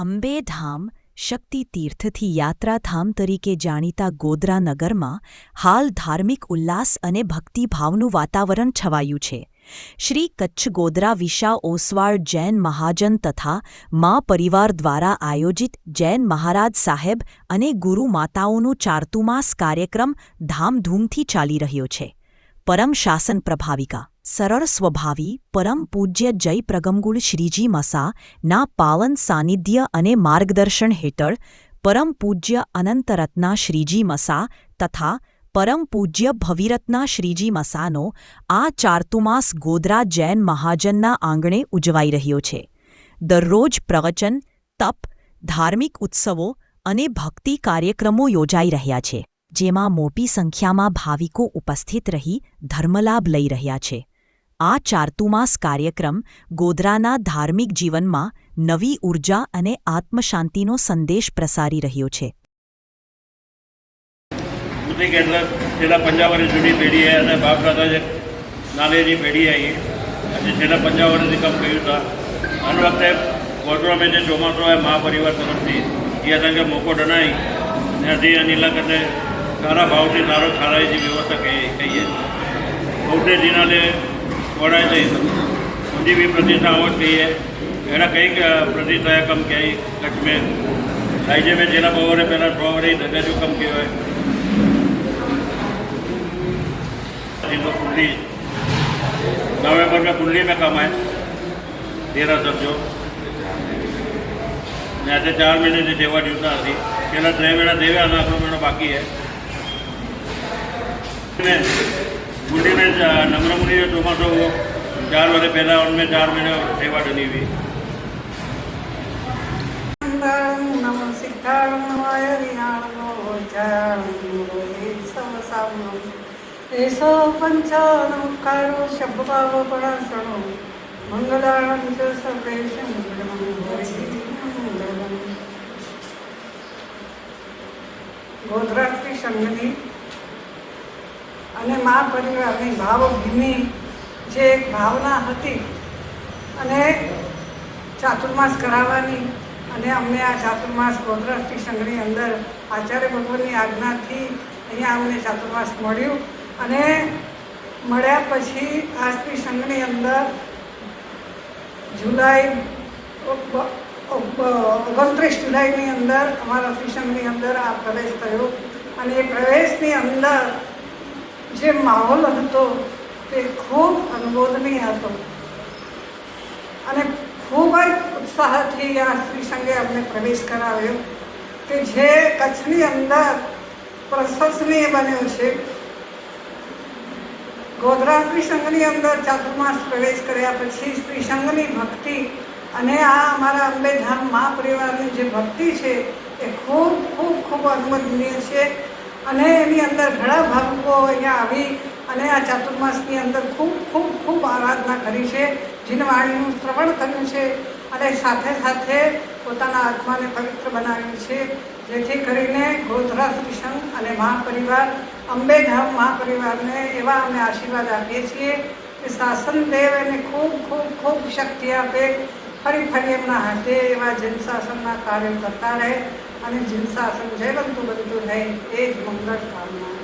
અંબેધામ શક્તિતીર્થથી યાત્રાધામ તરીકે જાણીતા ગોધરા નગરમાં હાલ ધાર્મિક ઉલ્લાસ અને ભક્તિભાવનું વાતાવરણ છવાયું છે. શ્રી કચ્છ ગોધરા વિશા ઓસવાળ જૈન મહાજન તથા મા પરિવાર દ્વારા આયોજિત જૈન મહારાજ સાહેબ અને ગુરુ માતાઓનો ચારતુમાસ કાર્યક્રમ ધામધૂમથી ચાલી રહ્યો છે. પરમ શાસન પ્રભાવિકા. સરળ સ્વભાવી, પરમ પૂજ્ય જય પ્રગમગુળ શ્રીજી મસા, ના પાવન સાનિધ્ય અને માર્ગદર્શન હેઠળ, પરમ પૂજ્ય અનંતરત્ના શ્રીજી મસા તથા પરમ પૂજ્ય ભવિરત્ના શ્રીજી મસાનો આ ચારતુમાસ ગોધરા જૈન મહાજનના આંગણે ઉજવાઈ રહ્યો છે. દરરોજ પ્રવચન, તપ, ધાર્મિક ઉત્સવો અને ભક્તિ કાર્યક્રમો યોજાઈ રહ્યા છે. જેમાં મોટી સંખ્યામાં ભાવિકો ઉપસ્થિત રહી ધર્મલાભ લઈ રહ્યા છે. આ ચારતુમાસ કાર્યક્રમ ગોધરાના ધાર્મિક જીવનમાં નવી ઊર્જા અને આત્મશાંતિનો સંદેશ પ્રસારી રહ્યો છે. છેલ્લા પંજાબ વર્ષ જૂની પેઢી છે અને બાપ દાદા નાલેની પેઢી આવી આજે છેલ્લા પંજાબ વર્ષથી કામ કર્યું હતા અને વખતે ગોધરામાં જે ચોમાસું મહાપરિવાર તરફથી, એ હતા મોકો ડનાઈ ત્યાંથી અનિલા કરતે સારા ભાવથી સારો ખારાઈ જે વ્યવસ્થા કહીએ કહીએ બહુતે દિનાલે વડાય છે उनकी भी प्रतिष्ठा और कही है मेरा कई प्रतिष्ठा है कम किया कच्छ में साइजे में जिला पवारे पहला सौ वरी धजा जो कम किया है इनको कुंडली नवंबर में कुंडली में कम है तेरह सब्जो ને આજે ચાર મહિનેથી સેવા જોતા હતી પેલા ત્રણ મહિના દેવ્યા અને આખરો મહિનો બાકી है में गुंडी में नम्र मुनी जो टोमाटो वो चार महीने पहला उनमें चार महीने सेवा डली हुई एसो पंचानमकारो शब्दभाव पराशणो मंगलानं च सर्वेषं गोत्राक्षी संगति અને મા પરિવારની ભાવભૂમિ જે એક ભાવના હતી અને ચાતુર્માસ કરાવવાની અને અમને આ ચાતુર્માસ ગોધરાષ્ટ્રી સંઘની અંદર આચાર્ય ભગવાનની આજ્ઞાથી અહીંયા અમને ચાતુર્માસ મળ્યું અને મળ્યા પછી આ સ્ત્રી સંઘની અંદર જુલાઈ ઓગ- ઓગ- ઓગણત્રીસ જુલાઈની અંદર અમારા અતિસંઘની અંદર આ પ્રવેશ થયો અને એ પ્રવેશની અંદર જે માહોલ હતો તે ખૂબ અનુમોદનીય હતો. અને ખૂબ જ ઉત્સાહથી આ સંઘે અમને પ્રવેશ કરાવ્યો. કે જે કચ્છની અંદર પ્રશંસનીય બન્યો છે. ગોધરા સંઘની અંદર ચાતુર્માસ પ્રવેશ કર્યા પછી શ્રી સંઘની ભક્તિ અને આ અમારા અંબેધામ મા પરિવારની જે ભક્તિ છે એ ખૂબ ખૂબ ખૂબ અનુમોદનીય છે. અને એની અંદર ઘણા ભાવુકો અહીંયા આવી અને આ ચાતુર્માસની અંદર ખૂબ ખૂબ ખૂબ આરાધના કરી છે, જીનવાણીનું શ્રવણ કર્યું છે અને સાથે સાથે પોતાના આત્માને પવિત્ર બનાવ્યું છે. જેથી કરીને ગોધરા શ્રીસંઘ અને મહાપરિવાર અંબેધામ મહાપરિવારને એવા અમે આશીર્વાદ આપીએ છીએ કે શાસન દેવ એને ખૂબ ખૂબ ખૂબ શક્તિ આપે ફરી ફરી એમના હાથે એવા જન શાસનના કાર્યો કરતા રહે અને જન જે બનતું બનતું રહે એ જ મંગળ કામના.